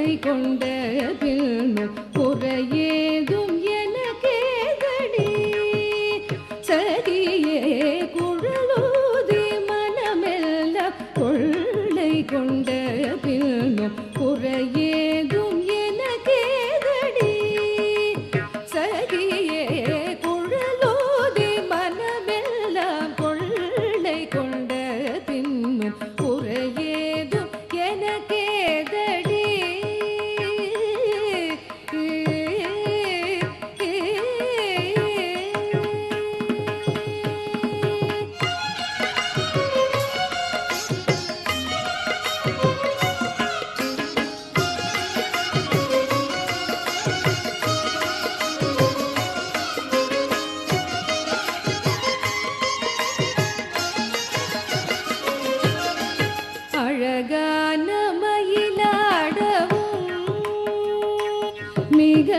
கருணை கொண்ட பின்மை குறையேதும் என கேதடி சதியே குழலூதி மனமெல்லாம் கொள்ளை கொண்ட மிக